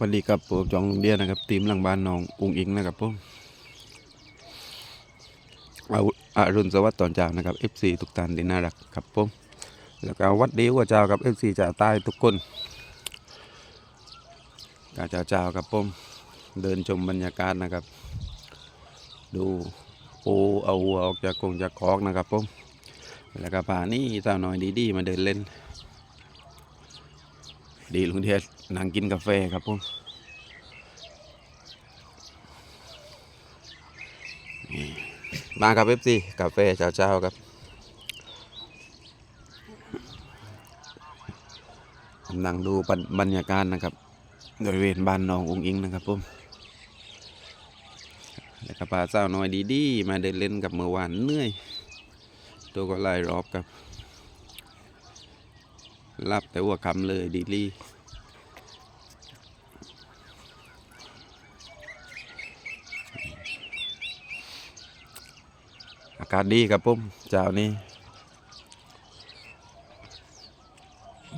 วัสดีครับผมจองลุงเดียนะครับทีมหลังบ้านน้องอุงอิงนะครับผมเอาอารุณสวัสดิ์ตอนเช้านะครับ FC ทุกท่านที่น่ารักครับผมแล้วก็วัดดีว่าเจ้ากับ FC จ่าใต้ทุกคนกาเจ้าเจ้าครับผมเดินชมบรรยากาศนะครับ ดูปูเอาวัวออกจากกรงจากคอกนะครับผมแล้วก็พานี่สาวน้อยดีๆมาเดินเล่น ดีลุงเดีย นั่งกินกาแฟครับผมมาครับเอฟซีกาแฟเช้าๆครับ นั่งดูบรรยากาศนะครับบริเวณบ้านน้ององอิงนะครับผมแล้วก็พาเจ้าน้อยดีๆ มาเดินเล่นกับเมื่อวานเหนื่อย ตัวก็ไล่รอบครับรับแต่ว่าคำเลยดีลี่ อากาศดีครับผมเจ้านี้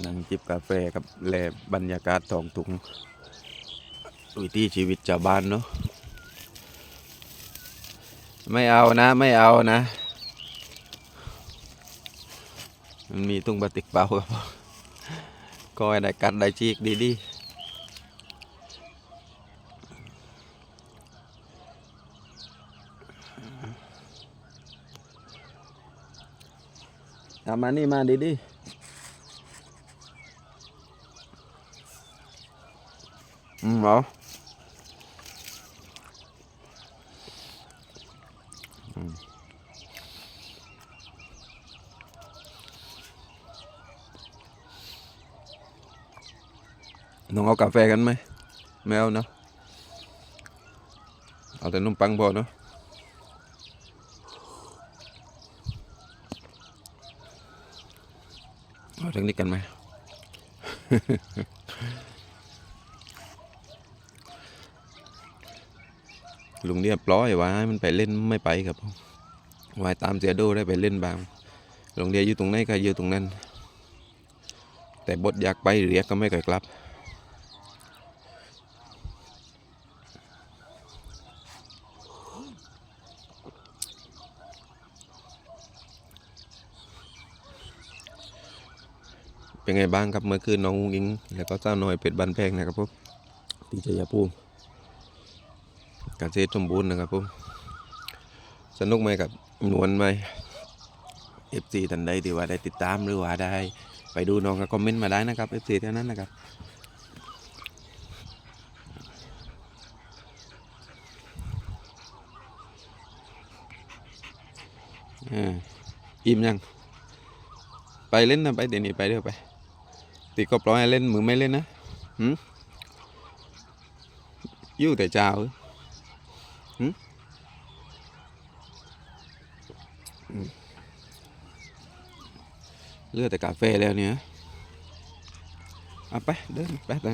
นั่งจิบกาแฟกับแลบรรยากาศทองถุงวิถีชีวิตชาวบ้านเนาะไม่เอานะ ไม่เอานะ มันมีตุ้งบาติกเปล่าครับก็ได้กัดได้ชีกดีๆ มานี่มาดีดีอืมเหรออืมน้องเอากาแฟกันไหมไม่เอาเนาะเอาแต่นมปังพอเนาะ เอาเทคนิคกันไหม ลุงเรียปล่อยไว้มันไปเล่นไม่ไปครับผมไว้ตามเสียโดได้ไปเล่นบางลุงเรียอยู่ตรงไหนก็อยู่ตรงนั้น แต่บดอยากไปเรียกก็ไม่เคยกลับ เป็นไงบ้างครับเมื่อคืนน้องอุ้งอิง แล้วก็เจ้าหน่อยเป็ดบันแพงนะครับผมที่ชัยภูมิการเซตสมบูรณ์นะครับผมสนุกไหมครับนวลไหมเอฟซีท่านใดที่ว่าได้ติดตามหรือว่าได้ ไปดูน้องก็คอมเมนต์มาได้นะครับเอฟซีเท่านั้นนะครับอ่าอิ่มยัง ไปเล่นนะไปเดี๋ยวนี้ไปเดี๋ยวไป ตีก็ปล่อยให้เล่นมือไม่เล่นนะหืมอยู่แต่เจ้าหืมอืมเลือดแต่กาแฟแล้วเนี่ยเอาไปเดินไปแต่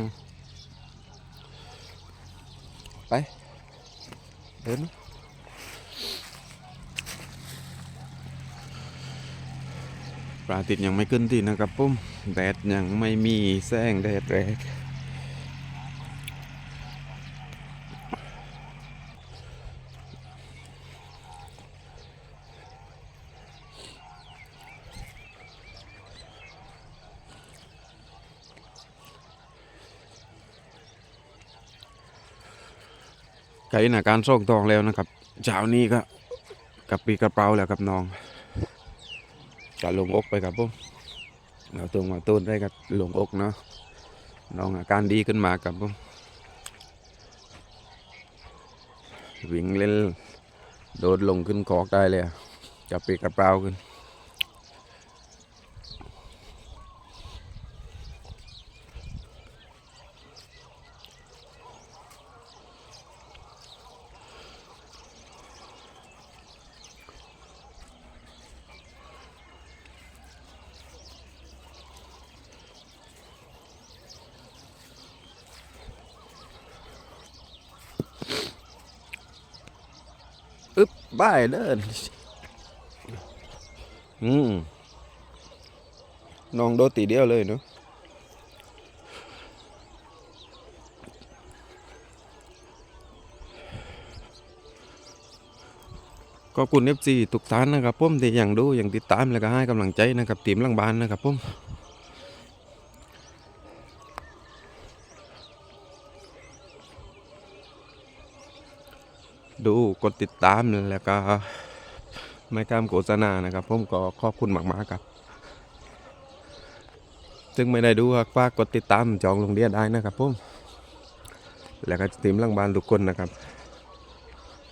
ไปเดิน พระอาทิตย์ยังไม่ขึ้นที่นะครับปุ้มแดดยังไม่มีแสงแดดแรงไก่หนาการส่งตองแล้วนะครับเช้านี้ก็กับปีกระเป๋าแล้วกับน้อง จะลงอกไปครับผมเราตัวมาต้นได้กับลงอกเนาะน้องอาการดีขึ้นมาครับผมวิ่งเล่นโดดลงขึ้นขอกได้เลยจะเปีกกระเป๋าขึ้น อึบบ้ายเด้อืมน้องโดตีเดียวเลยเนาะก็คุณเอฟซีทุกท่านนะครับผมที่อย่างดูอย่างติดตามแล้วก็ให้กำลังใจนะครับทีมลังบานนะครับผม ดูกดติดตามแล้วก็ไม่กล้ามโฆษณานะครับผมก็ขอบคุณมากๆครับ ซึ่งไม่ได้ดูก็ฝากกดติดตามจองลงเรียนได้นะครับผมแล้วก็ทีมลังบานทุกคนนะครับ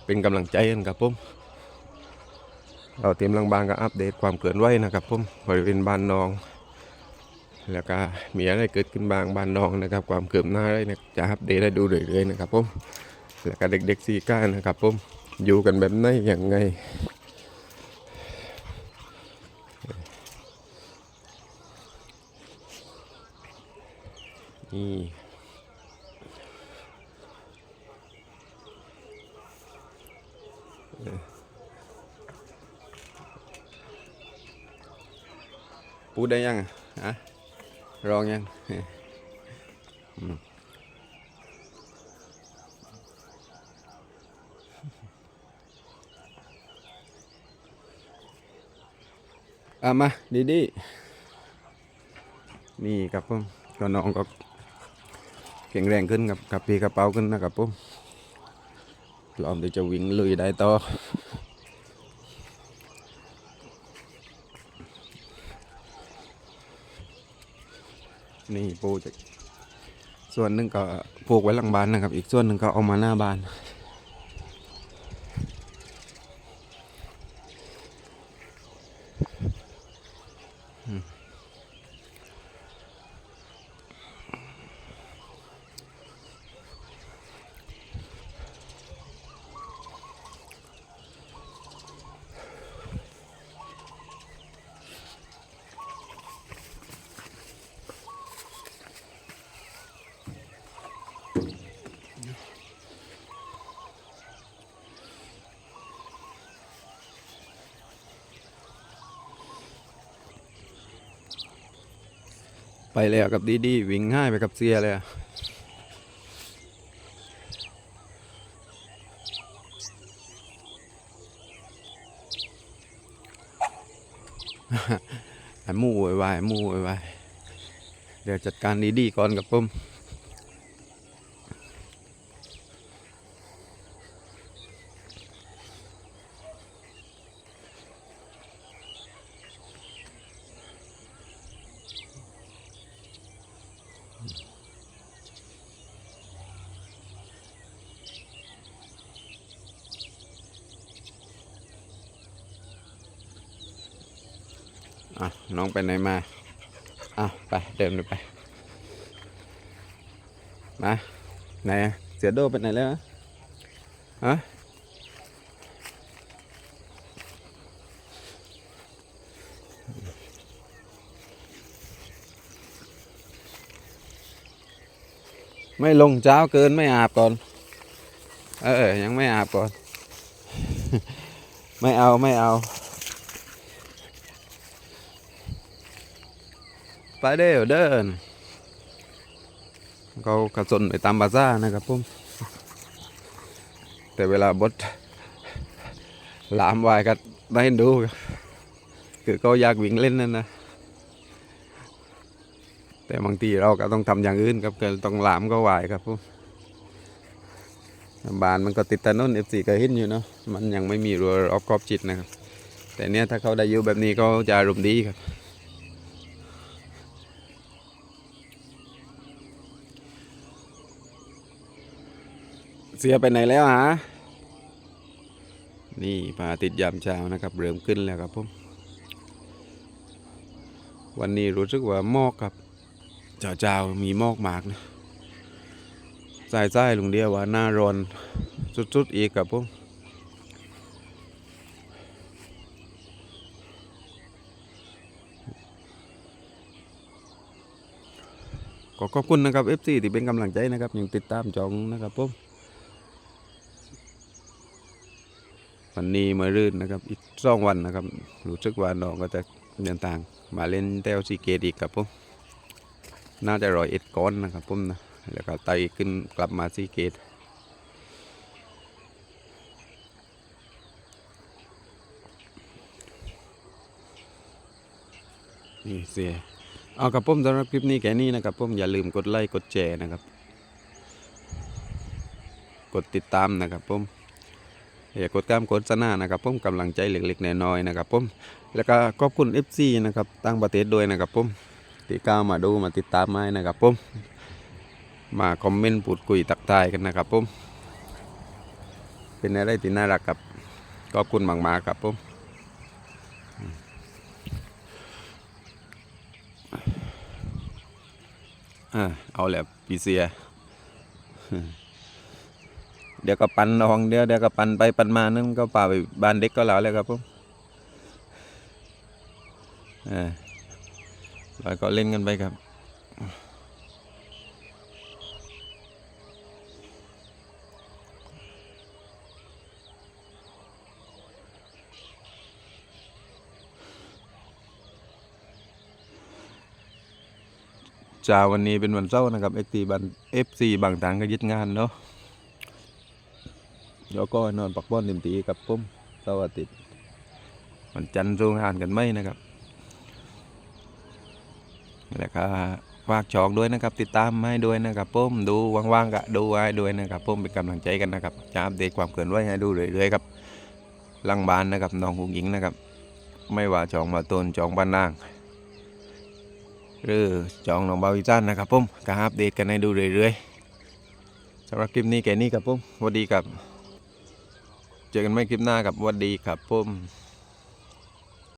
เป็นกำลังใจกันครับผมเราเตรียมลังบานก็อัปเดตความเคลื่อนไหวนะครับผมบริเวณบ้านนอง แล้วก็มีอะไรเกิดขึ้นบ้างบ้านนองนะครับ ความเกือบหน้าได้นะจะอัปเดตได้ดูเรื่อยๆนะครับผม แล้วก็เด็กๆซีก้านะครับผมอยู่กันแบบไหนอย่างไงนี่พูดได้ยังอะฮะรองยัง อืมอะมาดีดีนี่ครับผมก็น้องก็แข็งแรงขึ้นกับกับปีกระเป๋าขึ้นนะครับผมพร้อมที่จะวิ่งลุยได้ต่อนี่ปูจะส่วนหนึ่งก็ปลูกไว้หลังบ้านนะครับ อีกส่วนหนึ่งก็เอามาหน้าบ้าน ไปแล้วกับดีดีวิ่งง่ายไปกับเสียเลยอะไอ้หมูไวไว้ไอ้หมูไวไวเดี๋ยวจัดการดีดีก่อนกับผม อะน้องไปไหนมาอะไปเดินไปมาไหนเสือโดไปไหนแล้วอะฮะไม่ลงเช้าเกินไม่อาบก่อน เออยังไม่อาบก่อน ไม่เอาไม่เอา ไปเด้อเดินเขากระสนไปตามบาซ่านะครับผมแต่เวลาบดหลามวายก็ได้เห็นดู คือเขาอยากวิ่งเล่นนั่นนะแต่บางทีเราก็ต้องทำอย่างอื่นครับก็ต้องหลามก็วายครับผมบานมันก็ติดถนนเอฟซีก็เห็นอยู่เนาะมันยังไม่มีรั้วรอบขอบชิดนะครับ แต่เนี้ยถ้าเขาได้อยู่แบบนี้ก็จะอารมดีครับ เสียไปไหนแล้วฮะนี่พระอาทิตย์ยามเช้านะครับ เริ่มขึ้นแล้วครับผมวันนี้รู้สึกว่าหมอกครับเจ้าๆมีหมอกมากนะสายใต้ลุงเดียวว่าหน้าร้อนสุดๆอีกครับผมก็ขอบคุณนะครับ FC ที่เป็นกำลังใจนะครับยังติดตามจองนะครับผม วันนี้มารื่นนะครับอีกสองวันนะครับรู้สึกว่าน้องก็จะเดินทาง มาเล่นเตลซีเกตอีกครับผมน่าจะรอยเอ็ดก้อนนะครับผมนะแล้วก็ไต่ขึ้นกลับมาซีเกตนี่เสียเอากับผมสำหรับคลิปนี้แค่นี้นะครับผมอย่าลืมกดไลค์กดแชร์นะครับ กดติดตามนะครับผม อย่ากดก้ามกดสนานะครับผมกำลังใจเล็กๆน้อยๆนะครับผมแล้วก็ขอบคุณ FC นะครับต่างประเทศด้วยนะครับผมที่ก้ามาดูมาติดตามมาให้นะครับผมมาคอมเมนต์พูดคุยตักทายกันนะครับผมเป็นอะไรที่น่ารักครับขอบคุณมากๆครับผมอ่าเอาแหละปีเสีย เดี๋ยวก็ปันนองเดี๋ยวเดี๋ยวก็ปันไปปันมานั่นก็ป่าไปบ้านเด็กก็แล้วเลยครับผมอ่าแล้วก็เล่นกันไปครับจ้าวันนี้เป็นวันเสาร์นะครับเอฟซีบันเอฟซีบางทางก็ยึดงานเนาะ แล้วก็นอนปักบ้อนเต็มตีกับผมเสาร์อาทิตย์วันจันทร์สู้งานกันไหมนะครับแล้วก็ฝากช่องด้วยนะครับ ติดตามให้ด้วยนะครับผมดูว่างๆก็ดูให้ด้วยนะครับผมเป็นกำลังใจกันนะครับจะอัปเดตความเคลื่อนไหวให้ดูเรื่อยๆครับลังบ้านนะครับน้องหุงหญิงนะครับ ไม่ว่าช่องมาตนช่องบ้านนางหรือจองน้องบาวิจันนะครับผมก็อัปเดตกันให้ดูเรื่อยๆสำหรับคลิปนี้แค่นี้ครับผมสวัสดีครับ เจอกันใหม่คลิปหน้ากับวัสดีครับผม